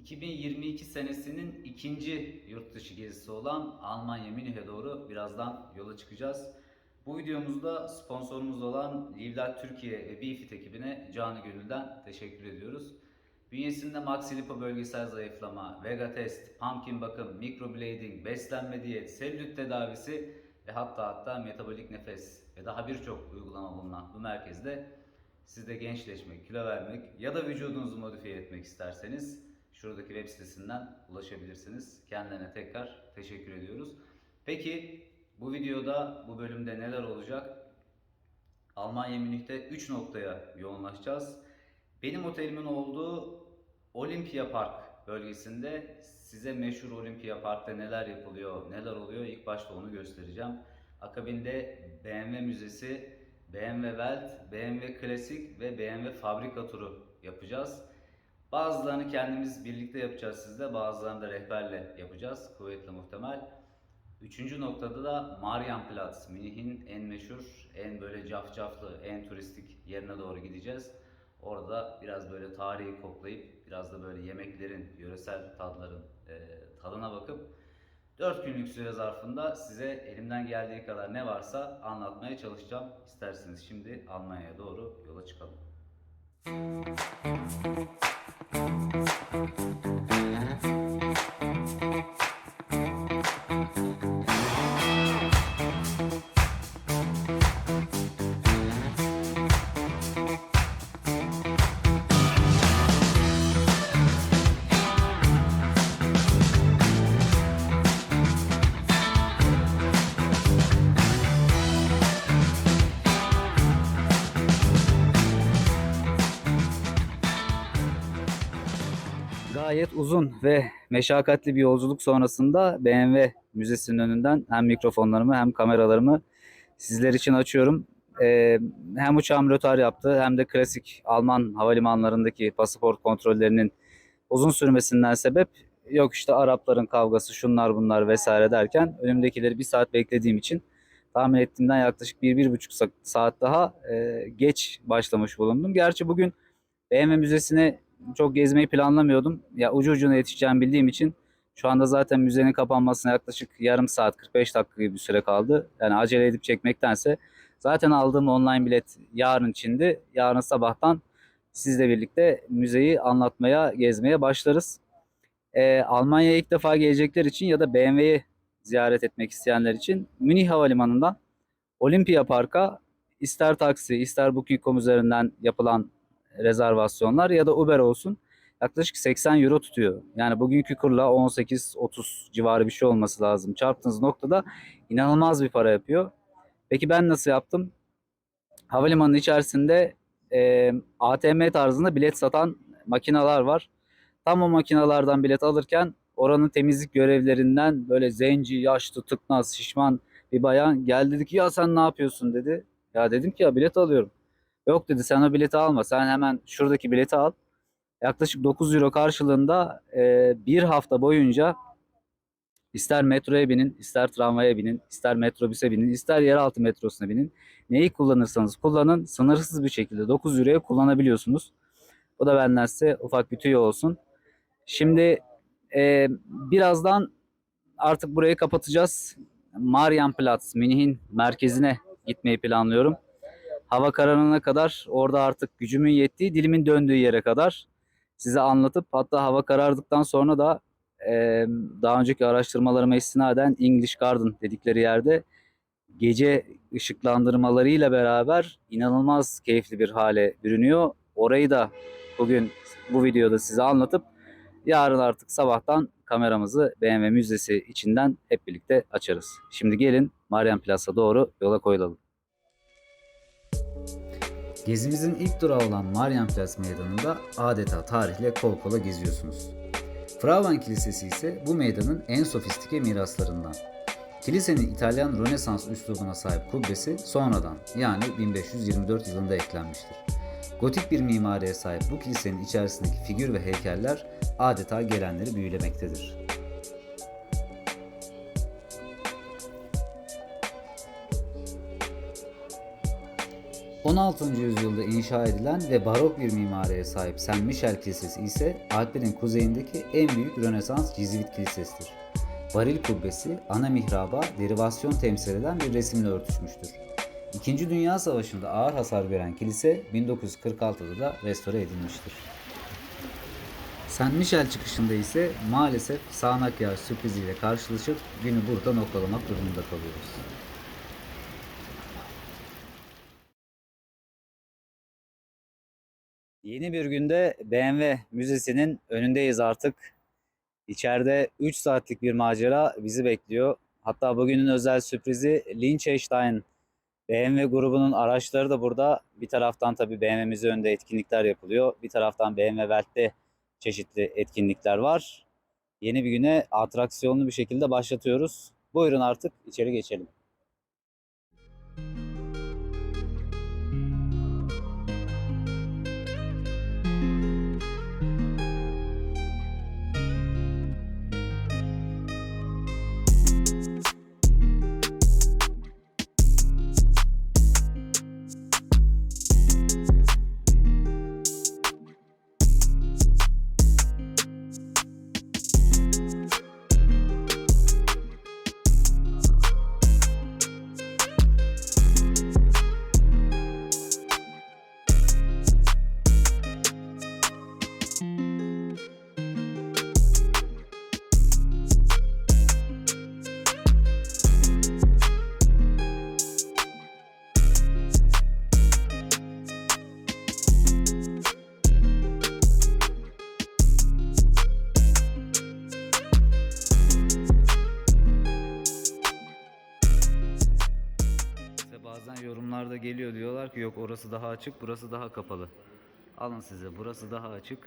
2022 senesinin ikinci yurt dışı gezisi olan Almanya Münih'e doğru birazdan yola çıkacağız. Bu videomuzda sponsorumuz olan Livlar Türkiye ve Bifit ekibine canı gönülden teşekkür ediyoruz. Bünyesinde maxi lipo bölgesel zayıflama, vega test, pumpkin bakım, microblading, beslenme diyet, selülit tedavisi ve hatta hatta metabolik nefes ve daha birçok uygulama bulunan bu merkezde siz de gençleşmek, kilo vermek ya da vücudunuzu modifiye etmek isterseniz şuradaki web sitesinden ulaşabilirsiniz. Kendilerine tekrar teşekkür ediyoruz. Peki bu videoda, bu bölümde neler olacak? Almanya Münih'te 3 noktaya yoğunlaşacağız. Benim otelimin olduğu Olympia Park bölgesinde size meşhur Olympia Park'ta neler yapılıyor, neler oluyor ilk başta onu göstereceğim. Akabinde BMW Müzesi, BMW Welt, BMW Klasik ve BMW Fabrika turu yapacağız. Bazılarını kendimiz birlikte yapacağız sizle, bazılarını da rehberle yapacağız kuvvetli muhtemel. Üçüncü noktada da Marienplatz, Münih'in en meşhur, en böyle cafcaflı, en turistik yerine doğru gideceğiz. Orada biraz böyle tarihi koklayıp, biraz da böyle yemeklerin, yöresel tadların e, tadına bakıp 4 günlük süre zarfında size elimden geldiği kadar ne varsa anlatmaya çalışacağım. İsterseniz şimdi Almanya'ya doğru yola çıkalım. Thank you. Gayet uzun ve meşakkatli bir yolculuk sonrasında BMW Müzesi'nin önünden hem mikrofonlarımı hem kameralarımı sizler için açıyorum. Ee, hem uçağım rötar yaptı hem de klasik Alman havalimanlarındaki pasaport kontrollerinin uzun sürmesinden sebep yok işte Arapların kavgası şunlar bunlar vesaire derken önümdekileri bir saat beklediğim için tahmin ettiğimden yaklaşık bir, bir buçuk sa- saat daha e, geç başlamış bulundum. Gerçi bugün BMW Müzesi'ne çok gezmeyi planlamıyordum. Ya ucu ucuna yetişeceğimi bildiğim için şu anda zaten müzenin kapanmasına yaklaşık yarım saat 45 dakika gibi bir süre kaldı. Yani acele edip çekmektense zaten aldığım online bilet yarın içindi. Yarın sabahtan sizle birlikte müzeyi anlatmaya, gezmeye başlarız. Ee, Almanya'ya ilk defa gelecekler için ya da BMW'yi ziyaret etmek isteyenler için Münih Havalimanı'ndan Olympia Park'a ister taksi, ister Booking.com üzerinden yapılan rezervasyonlar ya da Uber olsun yaklaşık 80 euro tutuyor. Yani bugünkü kurla 18-30 civarı bir şey olması lazım. Çarptığınız noktada inanılmaz bir para yapıyor. Peki ben nasıl yaptım? Havalimanı içerisinde e, ATM tarzında bilet satan makineler var. Tam o makinalardan bilet alırken oranın temizlik görevlerinden böyle zenci, yaşlı, tıknaz, şişman bir bayan geldi dedi ki ya sen ne yapıyorsun dedi. Ya dedim ki ya bilet alıyorum. Yok dedi sen o bileti alma. Sen hemen şuradaki bileti al. Yaklaşık 9 euro karşılığında e, bir hafta boyunca ister metroya binin, ister tramvaya binin, ister metrobüse binin, ister yeraltı metrosuna binin. Neyi kullanırsanız kullanın sınırsız bir şekilde 9 euroya kullanabiliyorsunuz. Bu da benden size ufak bir tüyo olsun. Şimdi e, birazdan artık burayı kapatacağız. Marienplatz, Münih'in merkezine gitmeyi planlıyorum hava kararına kadar orada artık gücümün yettiği, dilimin döndüğü yere kadar size anlatıp hatta hava karardıktan sonra da e, daha önceki araştırmalarıma istinaden English Garden dedikleri yerde gece ışıklandırmalarıyla beraber inanılmaz keyifli bir hale bürünüyor. Orayı da bugün bu videoda size anlatıp yarın artık sabahtan kameramızı BMW Müzesi içinden hep birlikte açarız. Şimdi gelin Marienplatz'a doğru yola koyulalım. Gezimizin ilk durağı olan Marienplatz Meydanı'nda adeta tarihle kol kola geziyorsunuz. Frauen Kilisesi ise bu meydanın en sofistike miraslarından. Kilisenin İtalyan Rönesans üslubuna sahip kubbesi sonradan yani 1524 yılında eklenmiştir. Gotik bir mimariye sahip bu kilisenin içerisindeki figür ve heykeller adeta gelenleri büyülemektedir. 16. yüzyılda inşa edilen ve barok bir mimariye sahip Saint Michel Kilisesi ise Alplerin kuzeyindeki en büyük Rönesans Cizvit Kilisesidir. Varil kubbesi ana mihraba derivasyon temsil eden bir resimle örtüşmüştür. İkinci Dünya Savaşı'nda ağır hasar gören kilise 1946'da da restore edilmiştir. Saint Michel çıkışında ise maalesef sağanak yağış sürpriziyle karşılaşıp günü burada noktalamak durumunda kalıyoruz. Yeni bir günde BMW Müzesi'nin önündeyiz artık. İçeride 3 saatlik bir macera bizi bekliyor. Hatta bugünün özel sürprizi Liechtenstein BMW grubunun araçları da burada. Bir taraftan tabii BMW Müze önünde etkinlikler yapılıyor. Bir taraftan BMW Welt'te çeşitli etkinlikler var. Yeni bir güne atraksiyonlu bir şekilde başlatıyoruz. Buyurun artık içeri geçelim. Orası daha açık, burası daha kapalı. Alın size burası daha açık,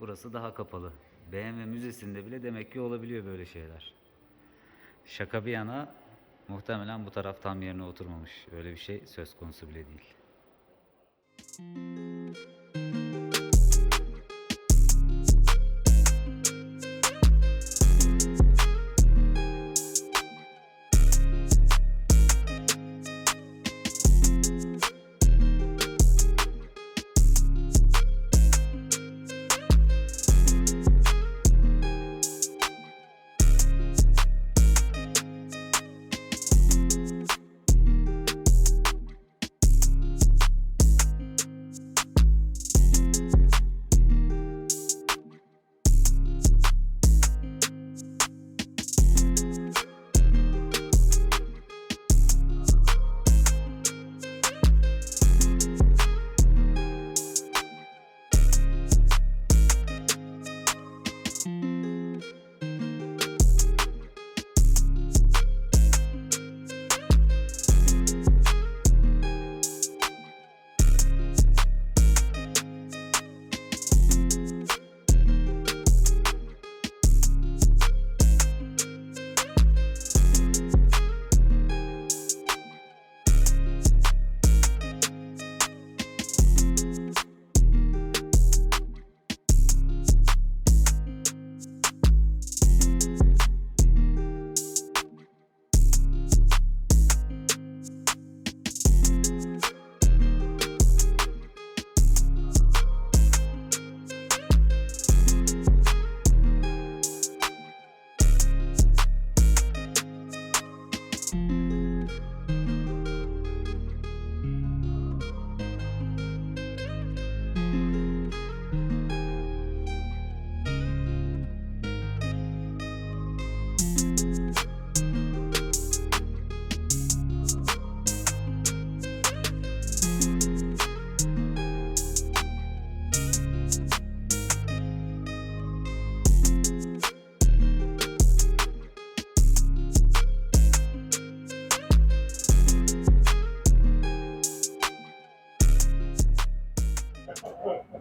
burası daha kapalı. BMW Müzesi'nde bile demek ki olabiliyor böyle şeyler. Şaka bir yana muhtemelen bu taraf tam yerine oturmamış. Öyle bir şey söz konusu bile değil.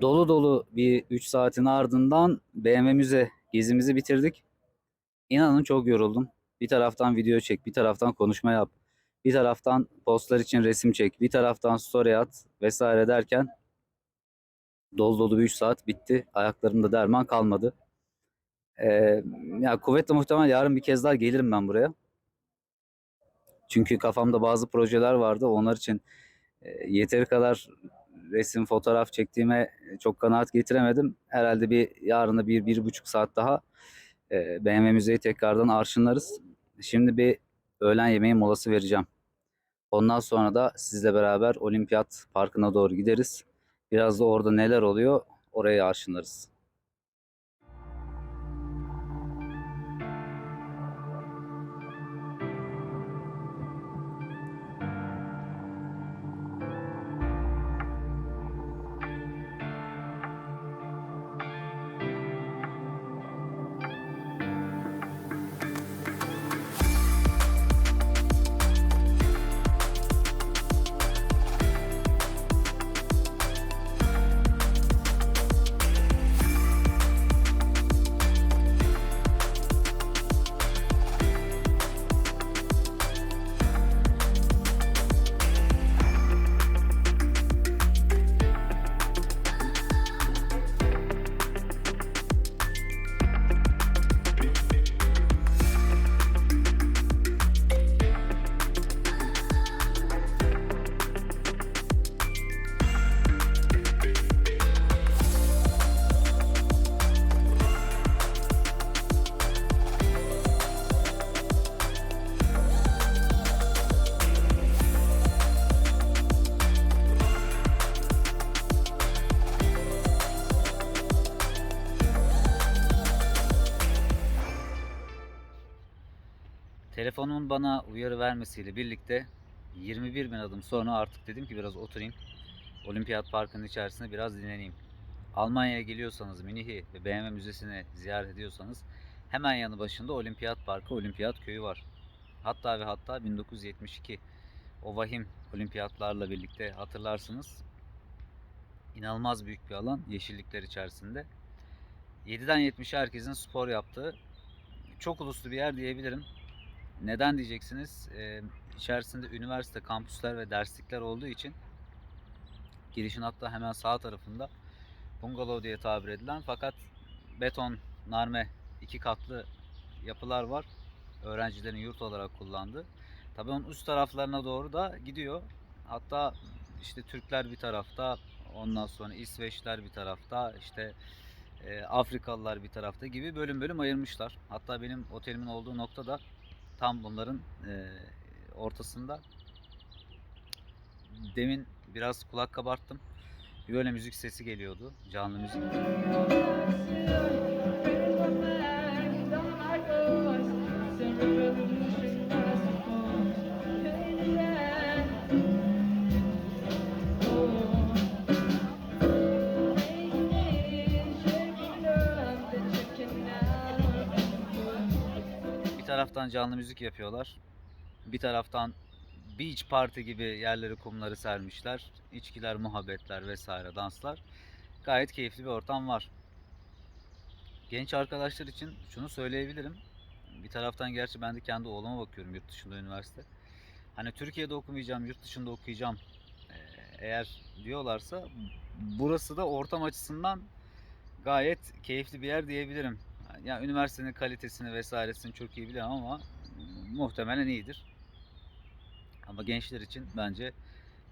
Dolu dolu bir 3 saatin ardından BMW Müze gezimizi bitirdik. İnanın çok yoruldum. Bir taraftan video çek, bir taraftan konuşma yap, bir taraftan postlar için resim çek, bir taraftan story at vesaire derken dolu dolu bir 3 saat bitti. Ayaklarımda derman kalmadı. Ee, ya kuvvetle muhtemel yarın bir kez daha gelirim ben buraya. Çünkü kafamda bazı projeler vardı. Onlar için E, yeteri kadar resim, fotoğraf çektiğime çok kanaat getiremedim. Herhalde bir yarına bir, bir buçuk saat daha e, BMW Müzeyi tekrardan arşınlarız. Şimdi bir öğlen yemeği molası vereceğim. Ondan sonra da sizle beraber Olimpiyat Parkı'na doğru gideriz. Biraz da orada neler oluyor orayı arşınlarız. Telefonumun bana uyarı vermesiyle birlikte 21 bin adım sonra artık dedim ki biraz oturayım. Olimpiyat Parkı'nın içerisinde biraz dinleneyim. Almanya'ya geliyorsanız Münih'i ve BMW Müzesi'ni ziyaret ediyorsanız hemen yanı başında Olimpiyat Parkı, Olimpiyat Köyü var. Hatta ve hatta 1972 o vahim olimpiyatlarla birlikte hatırlarsınız. İnanılmaz büyük bir alan yeşillikler içerisinde. 7'den 70'e herkesin spor yaptığı çok uluslu bir yer diyebilirim. Neden diyeceksiniz? Ee, içerisinde üniversite, kampüsler ve derslikler olduğu için girişin hatta hemen sağ tarafında bungalov diye tabir edilen fakat beton, narme iki katlı yapılar var. Öğrencilerin yurt olarak kullandığı. Tabii onun üst taraflarına doğru da gidiyor. Hatta işte Türkler bir tarafta, ondan sonra İsveçler bir tarafta, işte e, Afrikalılar bir tarafta gibi bölüm bölüm ayırmışlar. Hatta benim otelimin olduğu nokta da tam bunların e, ortasında. Demin biraz kulak kabarttım. Böyle müzik sesi geliyordu. Canlı müzik. Taraftan canlı müzik yapıyorlar. Bir taraftan beach party gibi yerleri kumları sermişler. İçkiler, muhabbetler vesaire, danslar. Gayet keyifli bir ortam var. Genç arkadaşlar için şunu söyleyebilirim. Bir taraftan gerçi ben de kendi oğluma bakıyorum yurt dışında üniversite. Hani Türkiye'de okumayacağım, yurt dışında okuyacağım eğer diyorlarsa burası da ortam açısından gayet keyifli bir yer diyebilirim. Ya üniversitenin kalitesini vesairesini çok iyi bilemem ama muhtemelen iyidir. Ama gençler için bence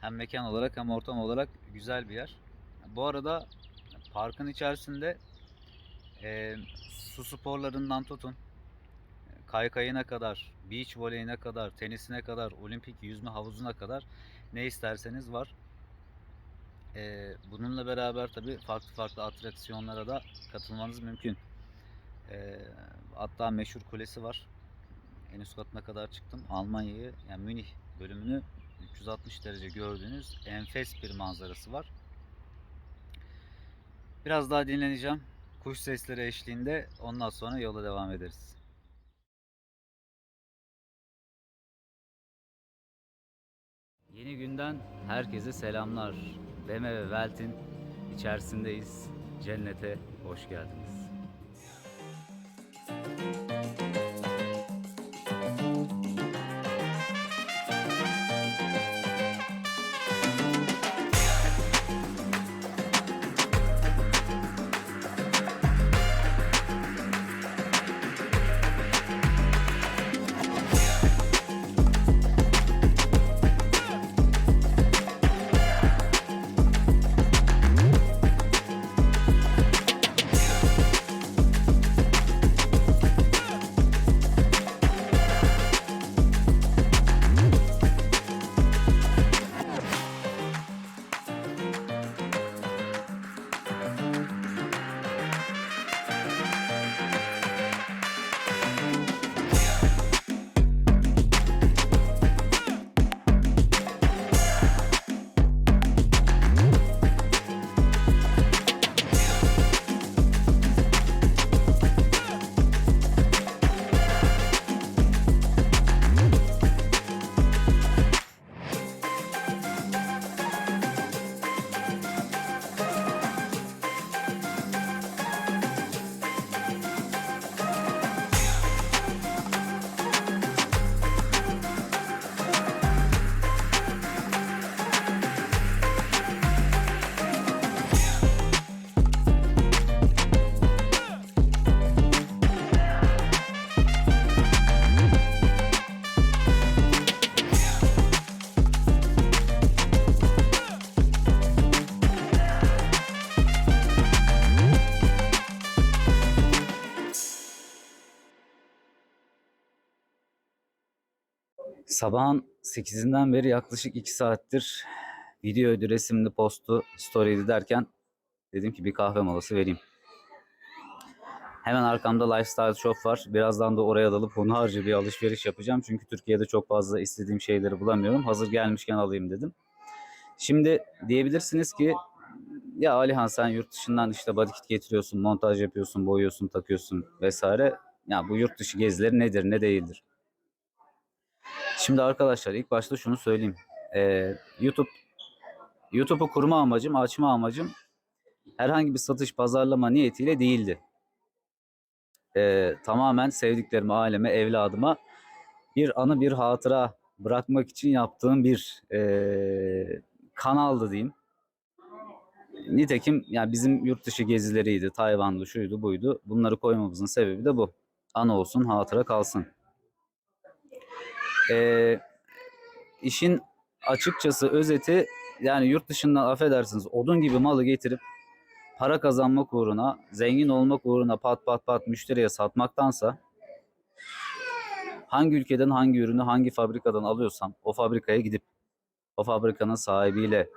hem mekan olarak hem ortam olarak güzel bir yer. Bu arada parkın içerisinde e, su sporlarından tutun, kaykayına kadar, beach voleyine kadar, tenisine kadar, olimpik yüzme havuzuna kadar ne isterseniz var. E, bununla beraber tabii farklı farklı atraksiyonlara da katılmanız mümkün. E, hatta meşhur kulesi var. En üst katına kadar çıktım. Almanya'yı yani Münih bölümünü 360 derece gördüğünüz enfes bir manzarası var. Biraz daha dinleneceğim. Kuş sesleri eşliğinde ondan sonra yola devam ederiz. Yeni günden herkese selamlar. BMW Welt'in içerisindeyiz. Cennete hoş geldiniz. Thank you. Sabahın 8'inden beri yaklaşık 2 saattir videoydu, resimli, postu, story'di derken dedim ki bir kahve molası vereyim. Hemen arkamda Lifestyle Shop var. Birazdan da oraya dalıp hunharca bir alışveriş yapacağım. Çünkü Türkiye'de çok fazla istediğim şeyleri bulamıyorum. Hazır gelmişken alayım dedim. Şimdi diyebilirsiniz ki ya Alihan sen yurt dışından işte body kit getiriyorsun, montaj yapıyorsun, boyuyorsun, takıyorsun vesaire. Ya bu yurt dışı gezileri nedir, ne değildir? Şimdi arkadaşlar ilk başta şunu söyleyeyim. Ee, YouTube YouTube'u kurma amacım, açma amacım herhangi bir satış pazarlama niyetiyle değildi. Ee, tamamen sevdiklerime, aileme, evladıma bir anı, bir hatıra bırakmak için yaptığım bir ee, kanaldı diyeyim. Nitekim yani bizim yurt dışı gezileriydi, Tayvan'dı, şuydu, buydu. Bunları koymamızın sebebi de bu. Anı olsun, hatıra kalsın. Ee, işin açıkçası özeti yani yurt dışından affedersiniz odun gibi malı getirip para kazanmak uğruna, zengin olmak uğruna pat pat pat müşteriye satmaktansa hangi ülkeden hangi ürünü hangi fabrikadan alıyorsam o fabrikaya gidip o fabrikanın sahibiyle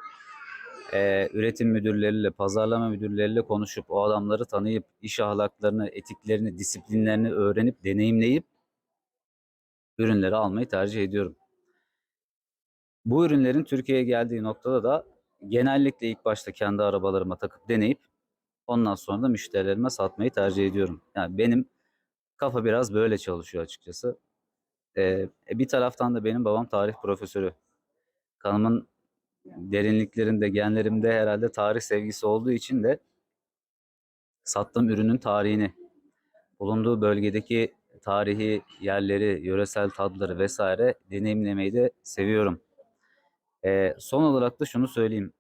e, üretim müdürleriyle, pazarlama müdürleriyle konuşup o adamları tanıyıp iş ahlaklarını, etiklerini, disiplinlerini öğrenip deneyimleyip ürünleri almayı tercih ediyorum. Bu ürünlerin Türkiye'ye geldiği noktada da genellikle ilk başta kendi arabalarıma takıp deneyip ondan sonra da müşterilerime satmayı tercih ediyorum. Yani benim kafa biraz böyle çalışıyor açıkçası. Ee, bir taraftan da benim babam tarih profesörü. Kanımın derinliklerinde, genlerimde herhalde tarih sevgisi olduğu için de sattığım ürünün tarihini, bulunduğu bölgedeki tarihi yerleri, yöresel tadları vesaire deneyimlemeyi de seviyorum. Ee, son olarak da şunu söyleyeyim.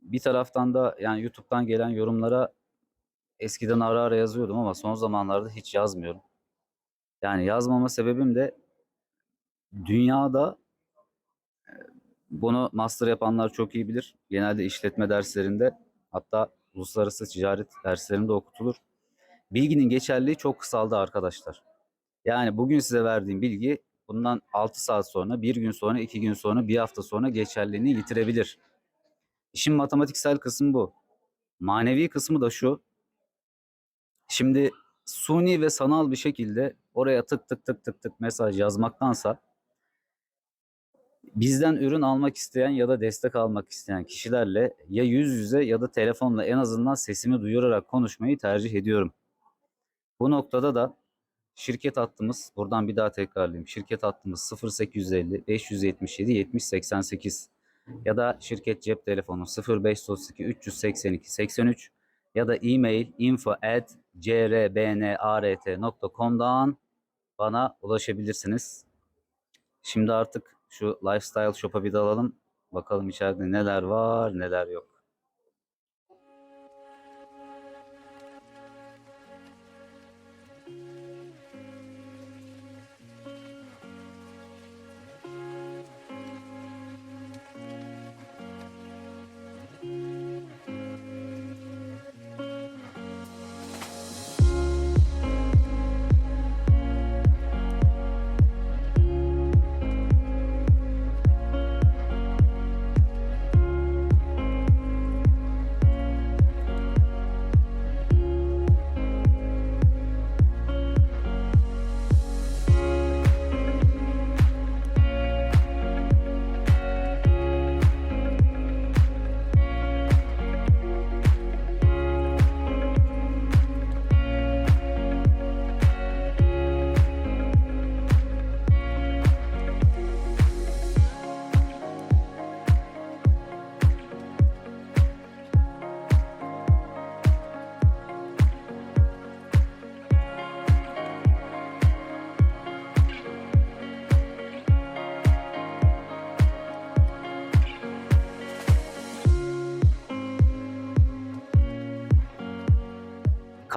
Bir taraftan da yani YouTube'dan gelen yorumlara eskiden ara ara yazıyordum ama son zamanlarda hiç yazmıyorum. Yani yazmama sebebim de dünyada e, bunu master yapanlar çok iyi bilir. Genelde işletme derslerinde hatta uluslararası ticaret derslerinde okutulur. Bilginin geçerliği çok kısaldı arkadaşlar. Yani bugün size verdiğim bilgi bundan 6 saat sonra, bir gün sonra, iki gün sonra, bir hafta sonra geçerliliğini yitirebilir. İşin matematiksel kısmı bu. Manevi kısmı da şu. Şimdi suni ve sanal bir şekilde oraya tık tık tık tık tık mesaj yazmaktansa bizden ürün almak isteyen ya da destek almak isteyen kişilerle ya yüz yüze ya da telefonla en azından sesimi duyurarak konuşmayı tercih ediyorum. Bu noktada da şirket hattımız buradan bir daha tekrarlayayım. Şirket hattımız 0850 577 70 88 ya da şirket cep telefonu 0532 382 83 ya da e-mail info at crbnart.com'dan bana ulaşabilirsiniz. Şimdi artık şu lifestyle shop'a bir dalalım. Bakalım içeride neler var neler yok.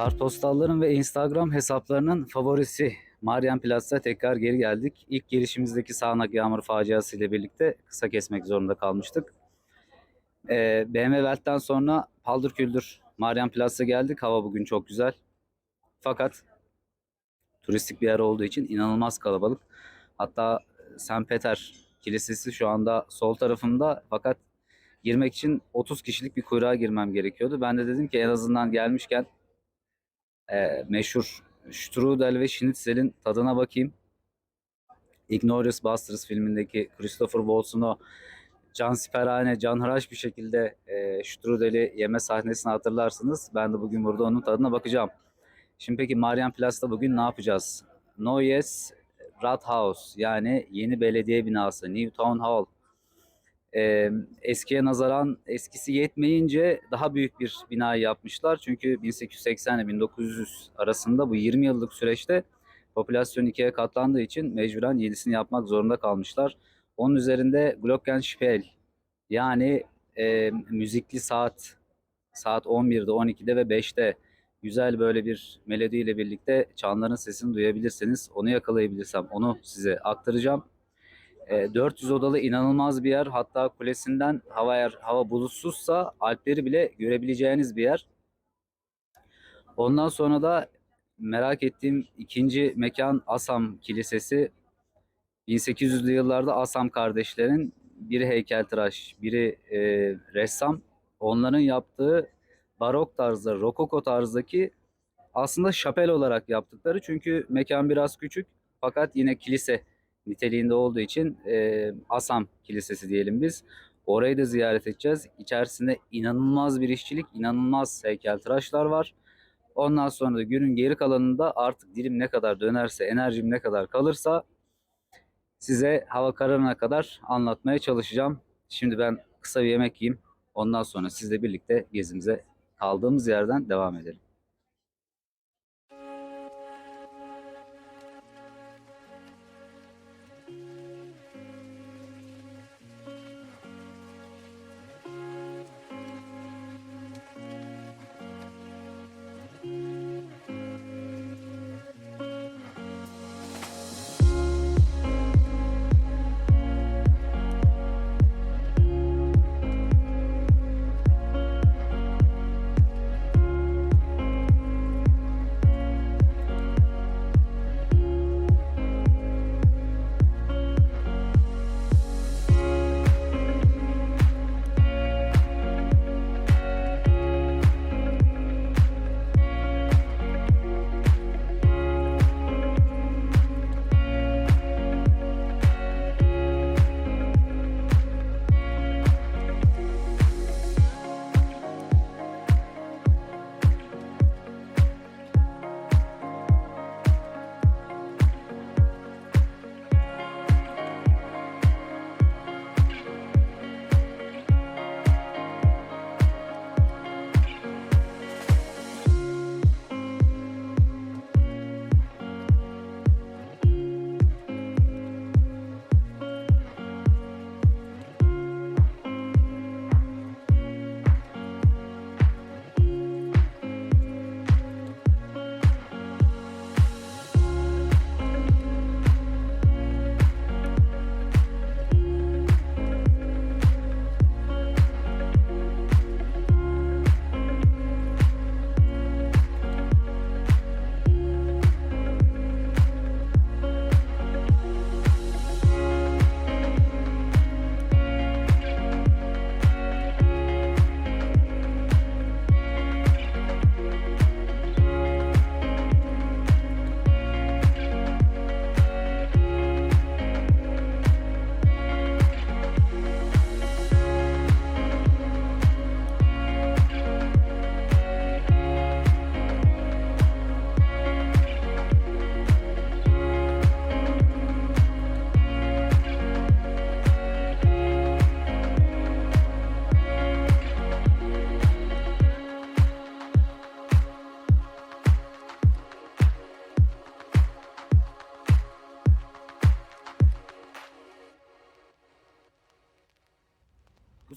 Kartpostalların ve Instagram hesaplarının favorisi Marian Platz'a tekrar geri geldik. İlk girişimizdeki sağanak yağmur faciası ile birlikte kısa kesmek zorunda kalmıştık. Ee, BMW Welt'ten sonra paldır küldür Marian Platz'a geldik. Hava bugün çok güzel. Fakat turistik bir yer olduğu için inanılmaz kalabalık. Hatta St. Peter Kilisesi şu anda sol tarafımda fakat girmek için 30 kişilik bir kuyruğa girmem gerekiyordu. Ben de dedim ki en azından gelmişken e, meşhur Strudel ve Schnitzel'in tadına bakayım. Inglourious Basterds filmindeki Christopher Waltz'un o cansiperhane, canhıraş bir şekilde e, Strudel'i yeme sahnesini hatırlarsınız. Ben de bugün burada onun tadına bakacağım. Şimdi peki Marienplatz'ta bugün ne yapacağız? Neues Rathaus yani yeni belediye binası, New Town Hall. Ee, eskiye nazaran eskisi yetmeyince daha büyük bir binayı yapmışlar. Çünkü 1880 ile 1900 arasında bu 20 yıllık süreçte popülasyon ikiye katlandığı için mecburen yenisini yapmak zorunda kalmışlar. Onun üzerinde Glockenspiel yani e, müzikli saat saat 11'de, 12'de ve 5'te güzel böyle bir melodiyle birlikte çanların sesini duyabilirseniz onu yakalayabilirsem onu size aktaracağım. E, 400 odalı inanılmaz bir yer. Hatta kulesinden hava eğer hava bulutsuzsa Alpleri bile görebileceğiniz bir yer. Ondan sonra da merak ettiğim ikinci mekan Asam Kilisesi. 1800'lü yıllarda Asam kardeşlerin biri heykeltıraş, biri e, ressam. Onların yaptığı barok tarzda, rokoko tarzdaki aslında şapel olarak yaptıkları. Çünkü mekan biraz küçük fakat yine kilise niteliğinde olduğu için e, Asam Kilisesi diyelim biz. Orayı da ziyaret edeceğiz. İçerisinde inanılmaz bir işçilik, inanılmaz heykeltıraşlar var. Ondan sonra da günün geri kalanında artık dilim ne kadar dönerse, enerjim ne kadar kalırsa size hava kararına kadar anlatmaya çalışacağım. Şimdi ben kısa bir yemek yiyeyim. Ondan sonra sizle birlikte gezimize kaldığımız yerden devam edelim.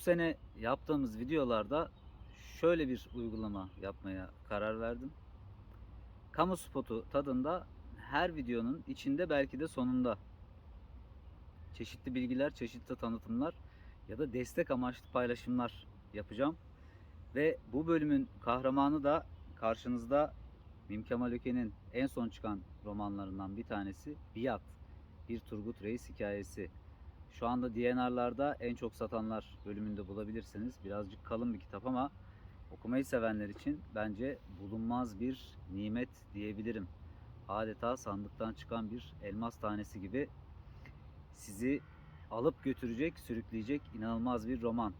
Sene yaptığımız videolarda şöyle bir uygulama yapmaya karar verdim. Kamu spotu tadında her videonun içinde belki de sonunda çeşitli bilgiler, çeşitli tanıtımlar ya da destek amaçlı paylaşımlar yapacağım. Ve bu bölümün kahramanı da karşınızda Mim Kemal Öke'nin en son çıkan romanlarından bir tanesi Biat. Bir Turgut Reis hikayesi. Şu anda DNR'larda en çok satanlar bölümünde bulabilirsiniz. Birazcık kalın bir kitap ama okumayı sevenler için bence bulunmaz bir nimet diyebilirim. Adeta sandıktan çıkan bir elmas tanesi gibi sizi alıp götürecek, sürükleyecek inanılmaz bir roman.